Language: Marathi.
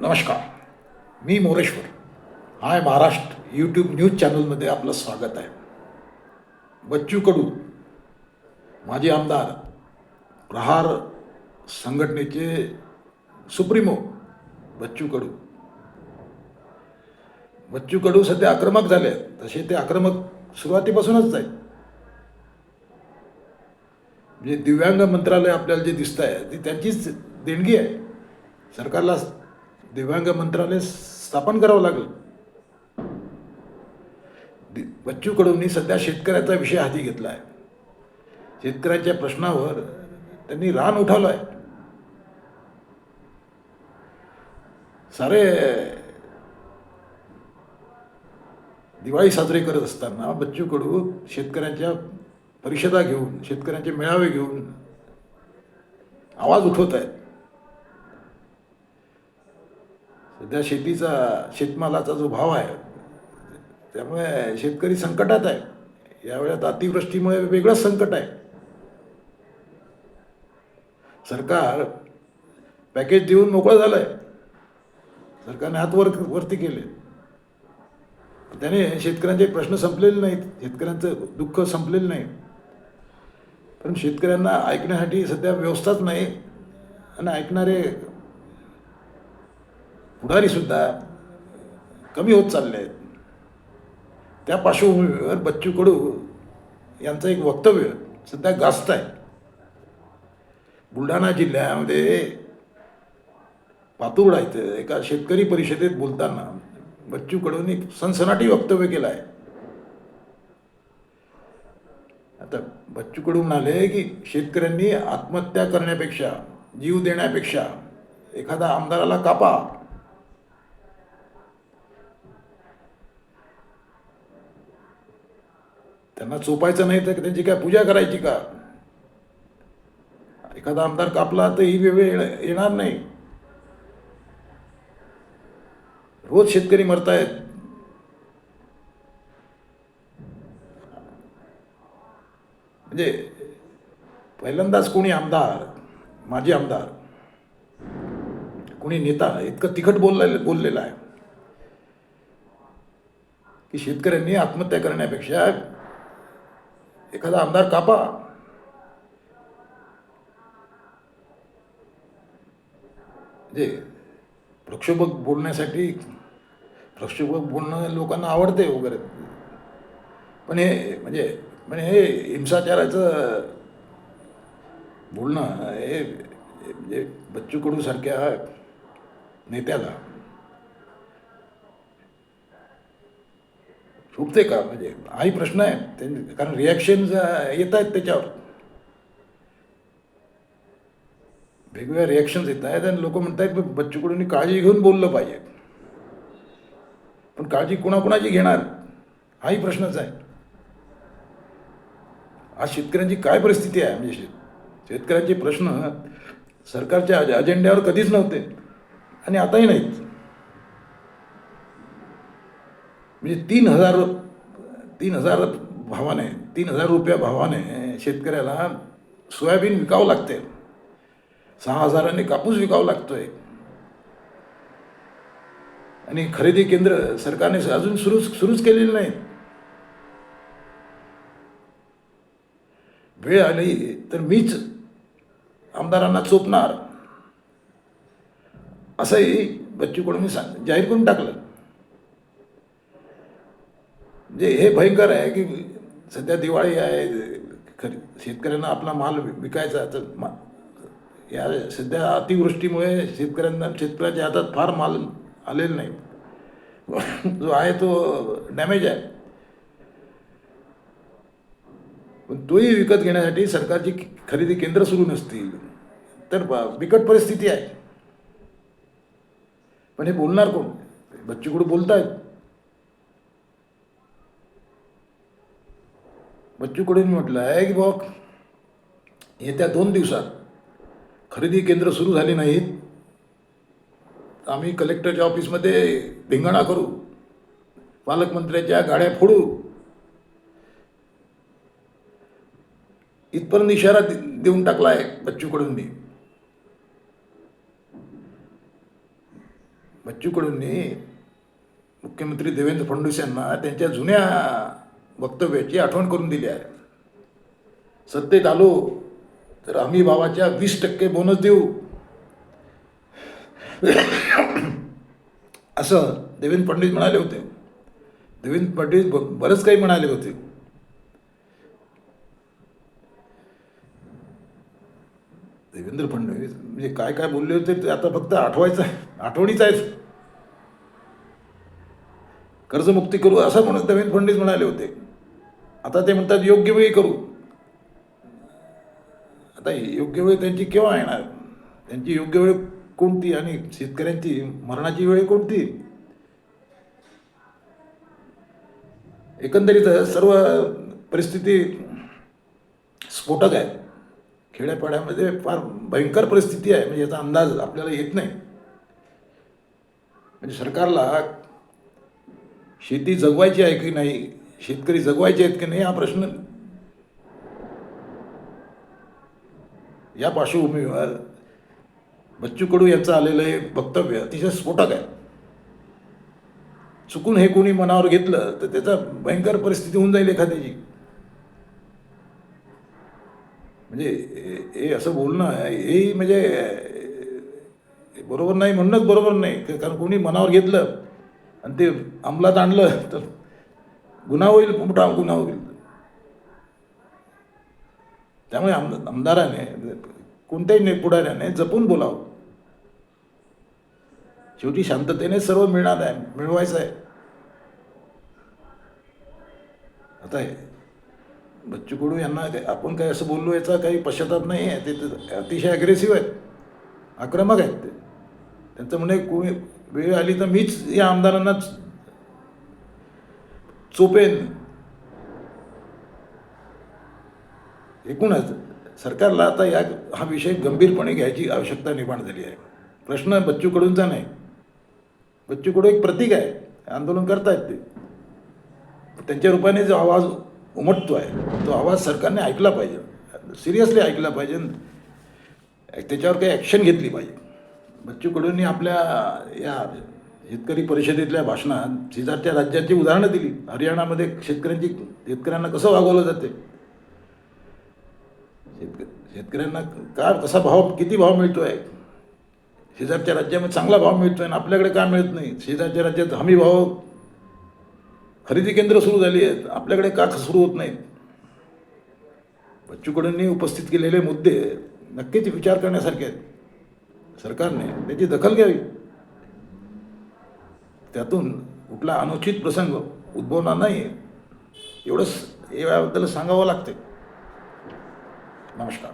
नमस्कार मी Moreshwar. Hi Maharashtra YouTube news चॅनलमध्ये आपलं स्वागत आहे. बच्चू कडू माजी आमदार प्रहार संघटनेचे सुप्रीमो बच्चू कडू बच्चू कडू सध्या आक्रमक झाले तसे ते आक्रमक सुरुवातीपासूनच आहेत. म्हणजे दिव्यांग मंत्रालय आपल्याला जे दिसत आहे ती त्यांचीच देणगी आहे. सरकारला दिव्यांग मंत्रालय स्थापन करावं लागलं. दि- बच्चू कडूंनी सध्या शेतकऱ्याचा विषय हाती घेतला आहे शेतकऱ्यांच्या प्रश्नावर त्यांनी रान उठवलं आहे सारे दिवाळी साजरी करत असताना बच्चू कडू शेतकऱ्यांच्या परिषदा घेऊन शेतकऱ्यांचे मेळावे घेऊन आवाज उठवत आहेत सध्या शेतीचा शेतमालाचा जो भाव आहे त्यामुळे शेतकरी संकटात आहे. यावेळेत अतिवृष्टीमुळे वेगळंच संकट आहे. सरकार पॅकेज देऊन मोकळं झालं आहे सरकारने हात वर वरती केले. त्याने शेतकऱ्यांचे प्रश्न संपलेले नाहीत. शेतकऱ्यांचं दुःख संपलेलं नाही. पण शेतकऱ्यांना ऐकण्यासाठी सध्या व्यवस्थाच नाही. आणि ऐकणारे पुढारीसुद्धा कमी होत चालले आहेत. त्या पार्श्वभूमीवर बच्चू कडू यांचं एक वक्तव्य सध्या गाजत आहे. बुलढाणा जिल्ह्यामध्ये पातुर्डा इथं एका शेतकरी परिषदेत बोलताना बच्चू कडून एक सनसनाटी वक्तव्य केलं आहे. आता बच्चू कडू म्हणाले की शेतकऱ्यांनी आत्महत्या करण्यापेक्षा जीव देण्यापेक्षा एखादा आमदाराला कापा. त्यांना चोपायचं नाही तर त्यांची काय पूजा करायची का? एखादा आमदार कापला तर ही वेळ येणार नाही. रोज शेतकरी मरतायत. म्हणजे पहिल्यांदाच कोणी आमदार माजी आमदार कोणी नेता इतकं तिखट बोललेलं बोललेलं आहे. की शेतकऱ्यांनी आत्महत्या करण्यापेक्षा एखादा आमदार कापा. म्हणजे प्रक्षोभक बोलण्यासाठी प्रक्षोभक बोलणं लोकांना आवडते वगैरे. पण हे म्हणजे म्हणजे हे हिंसाचाराचं बोलणं हे म्हणजे बच्चू कडूसारख्या नेत्याला शोभते का? म्हणजे हाही प्रश्न आहे. त्यांनी कारण रिॲक्शन येत आहेत त्याच्यावर. वेगवेगळ्या रिॲक्शन्स येत आहेत आणि लोक म्हणत आहेत काळजी घेऊन बोललं पाहिजे. पण काळजी कुणाकुणाची घेणार? हाही प्रश्नच आहे. आज शेतकऱ्यांची काय परिस्थिती आहे? म्हणजे शेतकऱ्यांचे प्रश्न सरकारच्या अजेंड्यावर कधीच नव्हते आणि आताही नाहीत. म्हणजे तीन हजार तीन हजार भावाने तीन हजार रुपया भावाने शेतकऱ्याला सोयाबीन विकावं लागते सहा हजाराने कापूस विकावं लागतोय. आणि खरेदी केंद्र सरकारने अजून सुरू सुरूच केलेली नाही वेळ आली तर मीच आमदारांना चोपणार. असंही बच्चू मी सांग जाहीर करून टाकलं. म्हणजे हे भयंकर आहे की सध्या दिवाळी आहे खरी शेतकऱ्यांना आपला माल विकायचा तर मा या सध्या अतिवृष्टीमुळे शेतकऱ्यांना शेतकऱ्याच्या हातात फार माल आलेला नाही. जो आहे तो डॅमेज आहे. पण तोही विकत घेण्यासाठी सरकारची खरेदी केंद्र सुरू नसतील तर बिकट परिस्थिती आहे. पण हे बोलणार कोण? बच्चू बोलत आहेत बच्चू कडूंनी म्हटलं आहे की बघ येत्या दोन दिवसात खरेदी केंद्र सुरू झाली नाहीत. तर आम्ही कलेक्टरच्या ऑफिसमध्ये धिंगाणा करू पालकमंत्र्याच्या गाड्या फोडू. इथपर्यंत इशारा देऊन टाकला आहे बच्चू कडूंनी बच्चू कडूंनी मुख्यमंत्री देवेंद्र फडणवीस यांना त्यांच्या जुन्या वक्तव्याची आठवण करून दिली आहे. सत्तेत आलो तर आम्ही भावाच्या वीस टक्के बोनस देऊ. असं देवेंद्र फडणवीस म्हणाले होते. देवेंद्र फडणवीस बरंच काही म्हणाले होते. देवेंद्र फडणवीस म्हणजे काय काय बोलले होते ते आता फक्त आठवायचं आहे. आठवणीच आहे कर्जमुक्ती करू असं म्हणून देवेंद्र फडणवीस म्हणाले होते. आता ते म्हणतात योग्य वेळी करू. आता योग्य वेळ त्यांची केव्हा येणार? त्यांची योग्य वेळ कोणती आणि शेतकऱ्यांची मरणाची वेळ कोणती? एकंदरीत सर्व परिस्थिती स्फोटक आहे खेड्यापाड्यामध्ये फार भयंकर परिस्थिती आहे. म्हणजे याचा अंदाज आपल्याला येत नाही. म्हणजे सरकारला शेती जगवायची आहे की नाही शेतकरी जगवायचे आहेत की नाही हा प्रश्न या पार्श्वभूमीवर बच्चू कडू यांचं आलेलं हे वक्तव्य अतिशय स्फोटक आहे. चुकून हे कोणी मनावर घेतलं तर त्याचा भयंकर परिस्थिती होऊन जाईल एखाद्याची. म्हणजे हे- असं बोलणं हे म्हणजे बरोबर नाही म्हणणंच बरोबर नाही कारण कोणी मनावर घेतलं आणि ते अंमलात आणलं तर गुन्हा होईल मोठा गुन्हा होईल त्यामुळे आम आमदाराने कोणत्याही पुढाऱ्याने जपून बोलावं. शेवटी शांततेने सर्व मिळणार आहे मिळवायचं आहे. आता हे बच्चू कडू यांना काय- आपण काय असं बोललो याचा काही पश्चाताप नाही आहे ते अतिशय अग्रेसिव्ह आहेत. आक्रमक आहेत ते. त्यांचं म्हणे कोणी वेळ आली तर मीच या आमदारांना चोपेन. एकूणच सरकारला आता या हा विषय गंभीरपणे घ्यायची आवश्यकता निर्माण झाली आहे. प्रश्न बच्चू कडूंचा नाही. बच्चू कडू एक प्रतीक आहे. आंदोलन करतायत ते. त्यांच्या रूपाने जो आवाज उमटतो आहे तो आवाज सरकारने ऐकला पाहिजे. सिरियसली ऐकला पाहिजे. त्याच्यावर काही ॲक्शन घेतली पाहिजे. बच्चू कडूंनी आपल्या या शेतकरी परिषदेतल्या भाषणात शेजारच्या राज्यांची उदाहरणं दिली. हरियाणामध्ये शेतकऱ्यांची शेतकऱ्यांना कसं वागवलं जाते? शेतक शेतकऱ्यांना का कसा भाव किती भाव मिळतो आहे शेजारच्या राज्यामध्ये चांगला भाव मिळतो आहे आणि आपल्याकडे का मिळत नाही? शेजारच्या राज्यात हमी भाव खरेदी केंद्र सुरू झाली आहेत आपल्याकडे का सुरू होत नाहीत? बच्चूकडूंनी उपस्थित केलेले मुद्दे नक्कीच विचार करण्यासारखे आहेत. सरकारने त्याची दखल घ्यावी. त्यातून कुठला अनुचित प्रसंग उद्भवणार नाही एवढंच याबद्दल सांगावं लागते नमस्कार.